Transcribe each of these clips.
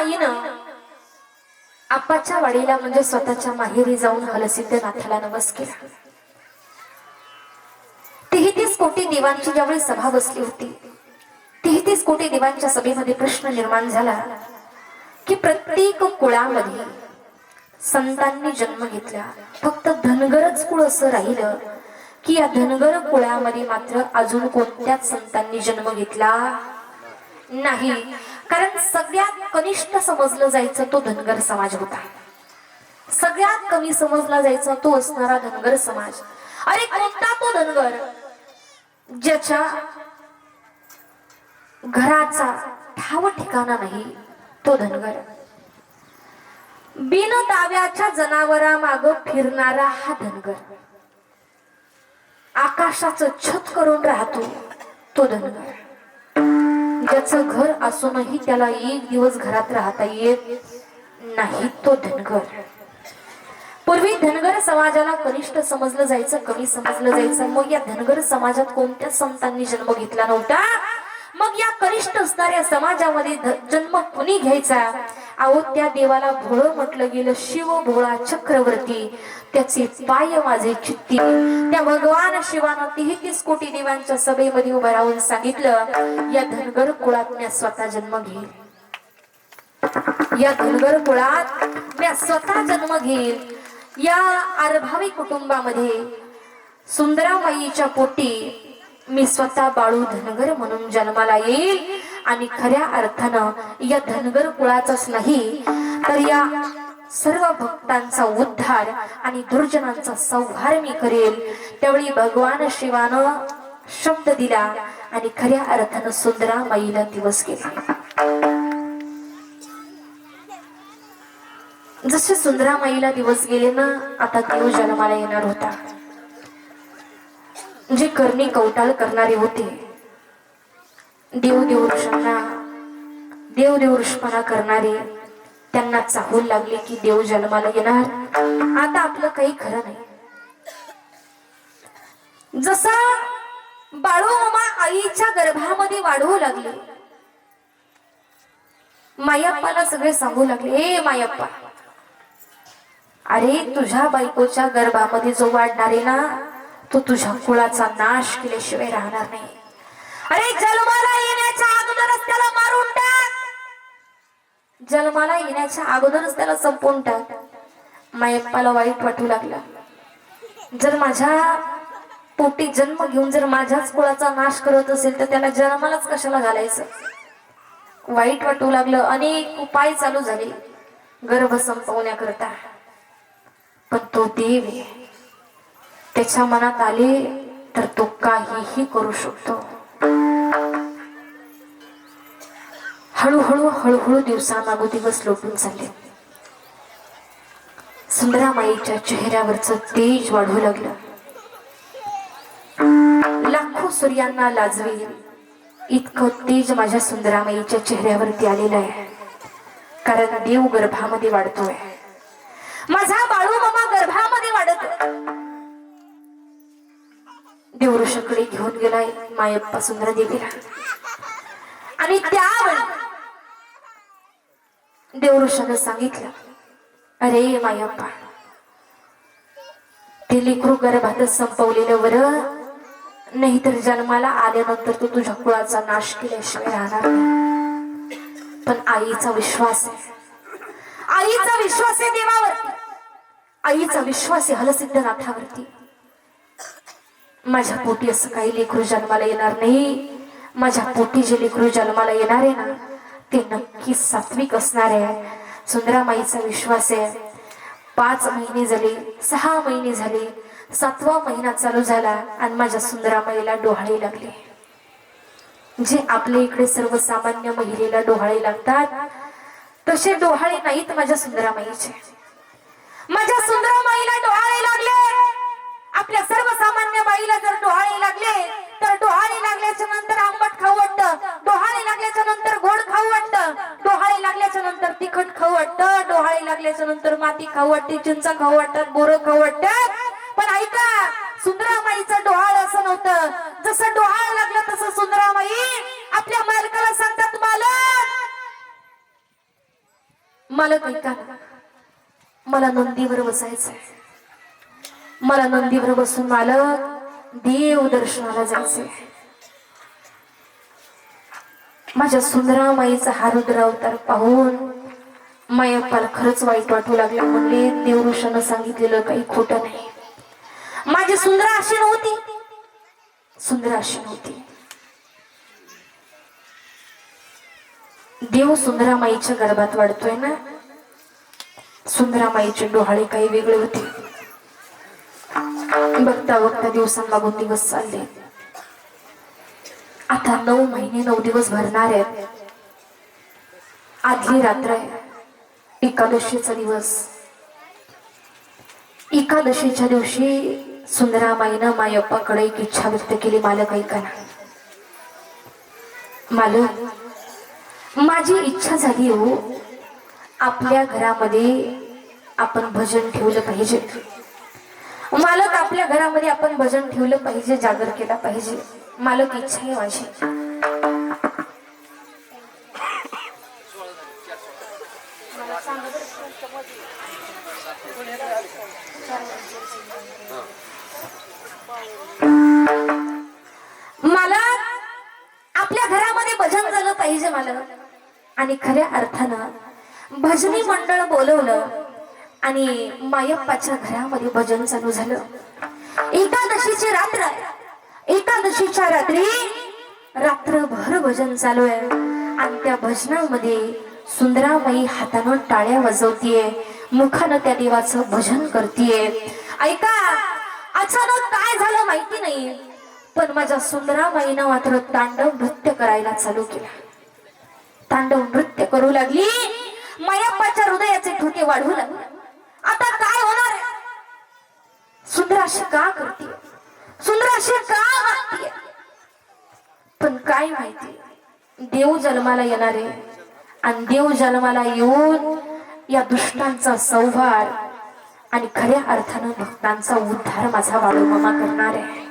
सुंदरामाईनं आपाच्या वाडीला म्हणजे स्वतःच्या माहेरी जाऊन हलसिद्धनाथाला नमस केला. तेहतीस कोटी देवांची ज्यावेळी सभा बसली होती तेहतीस कोटी देवांच्या सभेमध्ये प्रश्न निर्माण झाला की प्रत्येक कुळामध्ये संतांनी जन्म घेतला. फक्त धनगरच कुळ असं राहिलं की या धनगर कुळामध्ये मात्र अजून कोणत्याच संतांनी जन्म घेतला नाही. कारण सगळ्यात कनिष्ठ समजलं जायचं तो धनगर समाज होता. सगळ्यात कमी समजला जायचा तो असणारा धनगर समाज. अरे कोणता तो धनगर? ज्याच्या घराचा ठाव ठिकाणा नाही तो धनगर. बिन दाव्याच्या जनावरा माग फिरणारा हा धनगर. आकाशाचं छत करून राहतो तो धनगर. ज्याचं घर असूनही त्याला एक दिवस घरात राहता येत नाही तो धनगर. पूर्वी धनगर समाजाला कनिष्ठ समजलं जायचं कमी समजलं जायचं. मग या धनगर समाजात कोणत्या संतांनी जन्म घेतला नव्हता? मग या कनिष्ठ असणाऱ्या समाजामध्ये जन्म कुणी घ्यायचा? अहो त्या देवाला भोळ म्हटलं गेलं शिव भोळा चक्रवर्ती. त्याचे पाय माझे चित्ती. त्या भगवान शिवानं तेहतीस कोटी देवांच्या सभेमध्ये उभं राहून सांगितलं या धनगर कुळात मी स्वतः जन्म घेईल या धनगर कुळात मी स्वतः जन्म घेईल या आरभावी कुटुंबामध्ये सुंदरामाईच्या पोटी मी स्वतः बाळू धनगर म्हणून जन्माला येईल. आणि खऱ्या अर्थानं या धनगर कुळाचाच नाही तर या सर्व भक्तांचा उद्धार आणि दुर्जनांचा संहार मी करेल. त्यावेळी भगवान शिवानं शब्द दिला आणि खऱ्या अर्थानं सुंदरामाईला दिवस गेला. जसे सुंदरामाईला दिवस गेले ना आता देव जन्माला येणार होता. जे करणी कवटाळ करणारे होते देव देवऋषांना देव देवऋषपणा करणारे त्यांना चाहूल लागले की देव जन्माला येणार. आता आपलं काही खरं नाही. जसा बाळूमामा आईच्या गर्भामध्ये वाढवू लागले मायाप्पाला सगळे सांगू लागले ए मायाप्पा अरे तुझ्या बायकोच्या गर्भामध्ये जो वाढणार आहे ना तो तुझ्या कुळाचा नाश केल्याशिवाय राहणार नाही. अरे जन्माला जन्माला येण्याच्या अगोदरच त्याला संपवून टाक. मायप्पाला वाईट वाटू लागला. जर माझ्या पोटी जन्म घेऊन जर माझ्याच कुळाचा नाश करत असेल तर त्याला जन्मालाच कशाला घालायचं? वाईट वाटू लागलं. अनेक उपाय चालू झाले. गर्भ संपवण्याकरता. पण तो देव त्याच्या मनात आले तर तो काहीही करू शकतो. हळूहळू हळूहळू दिवसामागो दिवस लोटून चालले. सुंदरामाईच्या चेहऱ्यावरचं तेज वाढू लागलं. लाखो सूर्यांना लाजवी. इतकं तेज माझ्या सुंदरामाईच्या चेहऱ्यावरती आलेलं आहे. कारण देव गर्भामध्ये वाढतोय. माझा बाळू मामा गर्भामध्ये वाढत देवऋषाकडे घेऊन गेलाय मायप्पा सुंदर देवीला आणि त्यावेळी देवऋषानं सांगितलं अरे मायाप्पा ते लेकरू गर्भातच संपवलेलं वर नाहीतर जन्माला आल्यानंतर तू तुझ्या कुळाचा नाश केल्याशिवाय राहणार पण आईचा विश्वास आहे. आईचा विश्वास आहे देवावरती आईचा विश्वास आहे हलसिद्धनाथावरती. माझ्या पोटी असं काही लेकरू जन्माला येणार नाही. माझ्या पोटी जे लेकरू जन्माला येणार आहे ना ते नक्की सात्विक असणार आहे. सुंदरामाईचा विश्वास आहे. पाच महिने झाले सहा महिने झाले सातवा महिना चालू झाला आणि माझ्या सुंदरामाईला डोहाळे लागले. जे आपल्या इकडे सर्वसामान्य महिलेला डोहाळे लागतात तसे डोहाळे नाहीत माझ्या सुंदरामाईचे. माझ्या सुंदरामाईला डोहाळे लागले. आपल्या सर्वसामान्य बाईला जर डोहाळे लागले लागल्याच्या नंतर आंबट खाऊ वाटतं. डोहाळे लागल्याच्या नंतर गोड खाऊ वाटतं. डोहाळे लागल्याच्या नंतर तिखट खाऊ वाटतं. डोहाळे लागल्याच्या नंतर माती खाऊ वाटते चिंचा खाऊ वाटतात बोर खाऊ वाटतात पण ऐका सुंदरामाईचं डोहाळ असं नव्हतं. जसं डोहाळ लागलं तसं सुंदरामाई आपल्या मालकाला सांगतात मालक. मला ऐका मला नंदीवर बसायचंय. मला नंदीवर बसून मालक देव दर्शनाला जायचंय. माझ्या सुंदरामाईचा हा रुद्र अवतार पाहून मायप्पाला खरंच वाईट वाटू लागला म्हणले देवऋषानं सांगितलेलं काही खोटं नाही. माझी सुंदरा अशी नव्हती. सुंदर अशी नव्हती. देव सुंदरामाईच्या गर्भात वाढतोय ना? सुंदरामाईचे डोहाळे काही वेगळे होते. बघता बघता दिवसांमागून दिवस चालले. आता नऊ महिने नऊ दिवस भरणार आहेत. आदली रात्र आहे. एकादशीचा दिवस. एकादशीच्या दिवशी सुंदरामाईनं मायप्पाकडे एक इच्छा व्यक्त केली मालक ऐका मालक माझी इच्छा झाली हो. आपल्या घरामध्ये आपण भजन ठेवलं पाहिजे. मालक आपल्या घरामध्ये आपण भजन ठेवलं पाहिजे जागर केला पाहिजे. मालक इच्छा आहे माझी. मला आपल्या घरामध्ये भजन झालं पाहिजे मला. आणि खऱ्या अर्थानं भजनी मंडळ बोलवलं आणि मायप्पाच्या घरामध्ये भजन चालू झालं. एकादशीची रात्र एकादशीच्या रात्री रात्रभर भजन चालू आहे. आणि त्या भजनामध्ये सुंदराबाई हातानं टाळ्या वाजवतीये. मुखानं त्या देवाचं भजन करतीये. ऐका अचानक काय झालं माहिती नाही पण माझ्या सुंदराबाईनं मात्र तांडव नृत्य करायला चालू केलं. तांडव नृत्य करू लागली. मायाप्पाच्या हृदयाचे ठोके वाढवू लागले. आता काय होणार सुंदराशी अशी का करते सुंदर अशी का वागते पण काय माहिती देव जन्माला येणारे आणि देव जन्माला येऊन या दुष्टांचा संहार आणि खऱ्या अर्थानं भक्तांचा उद्धार माझा बाळूमामा करणार आहे.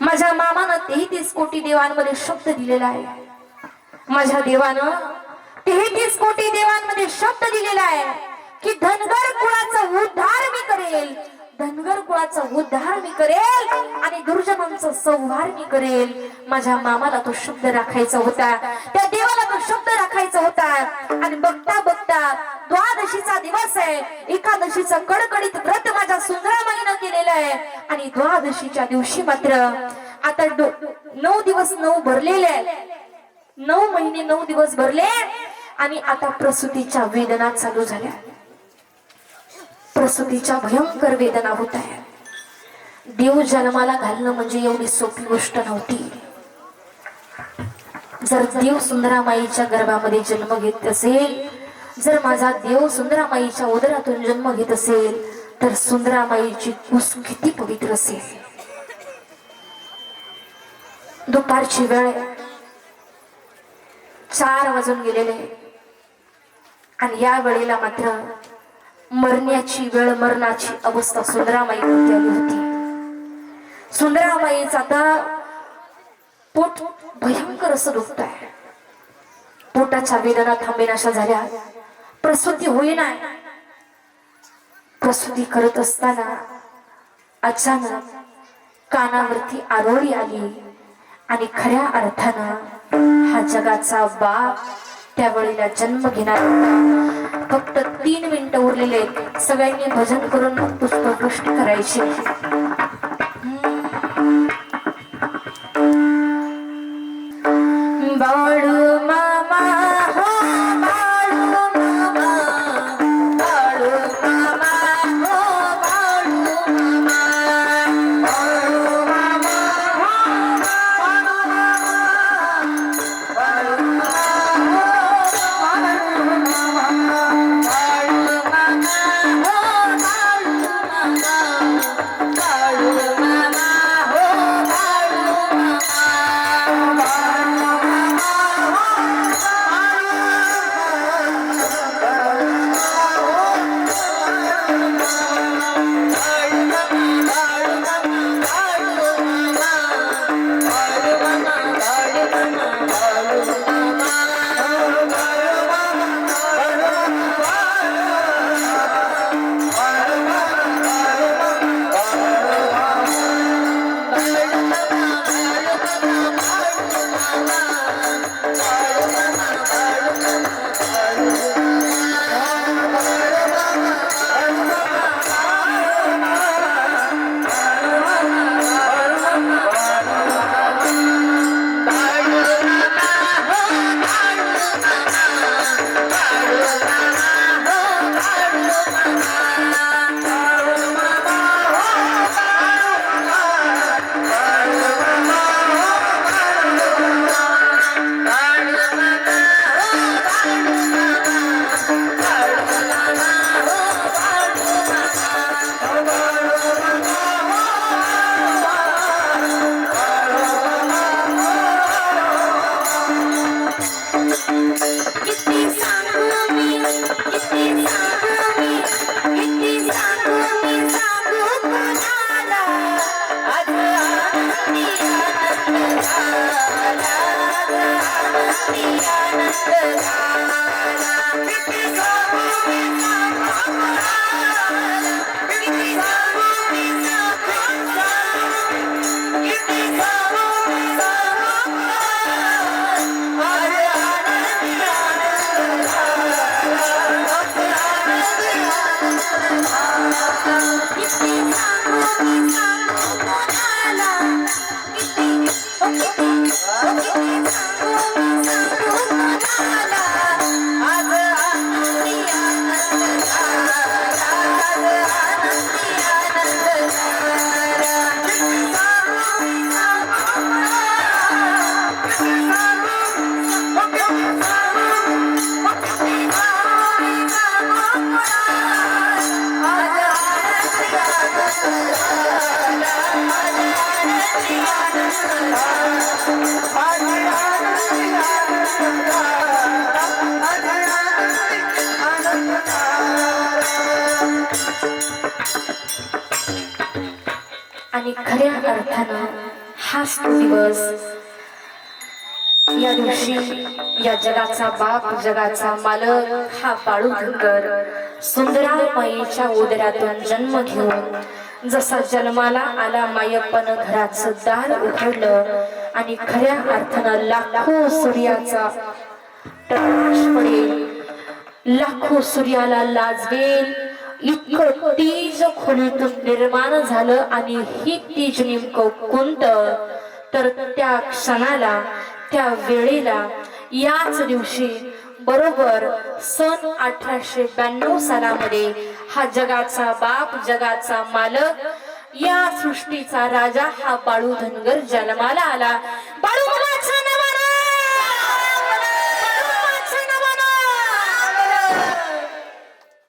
माझ्या मामानं तेहतीस कोटी देवांमध्ये शब्द दिलेला आहे. माझ्या देवानं तेहतीस कोटी देवांमध्ये शब्द दिलेला आहे की धनगर कुळाचा उद्धार मी करेल. धनगर कुळाचा उद्धार मी करेल आणि दुर्जनांचा संहार मी करेल. माझ्या मामाला तो शब्द राखायचा होता. त्या देवाला तो शब्द राखायचा होता. आणि बघता बघता द्वादशीचा दिवस आहे. एकादशीचा कडकडीत व्रत माझ्या सुंदरामाईनं केलेलं आहे. आणि द्वादशीच्या दिवशी मात्र आता नऊ दिवस नऊ भरलेले नऊ महिने नऊ दिवस भरले. आणि आता प्रसूतीच्या वेदना चालू झाल्या. प्रसूतीच्या भयंकर वेदना होत आहेत. देव जन्माला घालणं म्हणजे एवढी सोपी गोष्ट नव्हती. जर देव सुंदरामाईच्या गर्भामध्ये जन्म घेत असेल जर माझा देव सुंदरामाईच्या उदरातून जन्म घेत असेल तर सुंदरामाईची कुस किती पवित्र असेल. दुपारची वेळ चार वाजून गेलेले आणि या वेळेला मात्र मरण्याची वेळ मरणाची अवस्था सुंदरामाई आली होती? सुंदरामाईच आता पोट भयंकर असं दुखत आहे पोटाच्या वेदना थांबेनाशा झाल्या. प्रसूती होईना. प्रसूती करत असताना अचानक कानावरती आरोळी आली आणि खऱ्या अर्थानं हा जगाचा बाप त्यावेळेला जन्म घेणार फक्त तीन मिनिटं उरलेले आहेत. सगळ्यांनी भजन करून पुष्पवृष्टी करायची Yeah. आणि खऱ्या अर्थानं हाच तो दिवस या दिवशी या जगाचा बाप जगाचा मालक हा पाळू धनगर सुंदरामाईच्या उदरातून जन्म घेऊन जसा जन्माला आला मायप्पन घराचं दार उघडलं आणि खऱ्या अर्थानं लाखो सूर्याचा लाखो सूर्याला लाजवेल. इतकं तीज खोलीतून निर्माण झालं आणि ही तीज नेमकं कोणतं? तर त्या क्षणाला त्या वेळेला याच दिवशी बरोबर सन अठराशे ब्याण्णव सालामध्ये हा जगाचा बाप जगाचा मालक या सृष्टीचा राजा हा बाळू धनगर जन्माला आला. बाळू